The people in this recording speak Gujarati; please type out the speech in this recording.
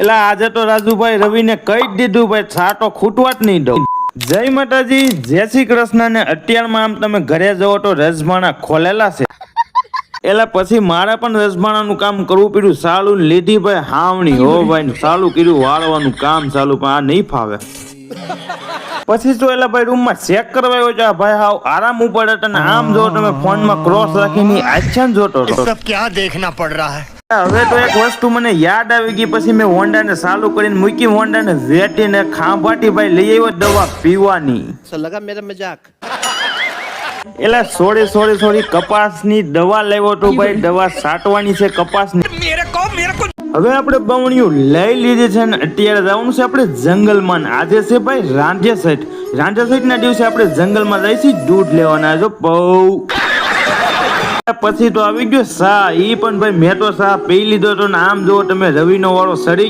એટલે આજે તો રાજુભાઈ રવિને કહી જ દીધું, ભાઈ, છાટો ખૂટવા જ નહીં દઉં. જય માતાજી, જય શ્રી કૃષ્ણ ને અત્યારમાં આમ તમે ઘરે જવો તો રજમાણા ખોલેલા છે. એટલે પછી મારે પણ રસભાણાનું કામ કરવું પડ્યું. સાલું લીધી ભાઈ હાવણી. હો ભાઈ સાલું કીધું, વાળવાનું કામ સાલું પણ આ નહીં ફાવે. પછી તો એટલે ભાઈ રૂમમાં ચેક કરવા આવ્યો છે ભાઈ હાવ આરામ ઉપર હતા ને આમ જો તમે ફોનમાં ક્રોસ રાખીને આચન જોતો હતો ક્યાં દેખના પડ રહા હૈ? હવે તો એક વસ્તુ મને યાદ આવી ગઈ પછી મેં હોન્ડા હોન્ડાને ચાલુ કરીને મૂકી હોન્ડા ને વેટીને ખાંભાટી ભાઈ લઈ આવ્યો દવા પીવાની. લગા મેરા મજાક. એલા સોરી સોરી સોરી કપાસની દવા લેવો તો ભાઈ દવા સાટવાની છે કપાસની. મેરે હવે આપણે બમણિયું લઈ લીધી છે ને અત્યારે જવાનું છે આપણે જંગલમાં આજે છે ભાઈ રાંધ્યા સાઈડ રાંધ્યા સાઈડ ના દિવસે આપણે જંગલમાં જઈશું દૂધ લેવાના જો બહુ. પછી તો આવી ગયો સા ઈ પણ ભાઈ મેં તો સા પી લીધો તો ને આમ જો તમે રવિનો વાળો સડી ગયો.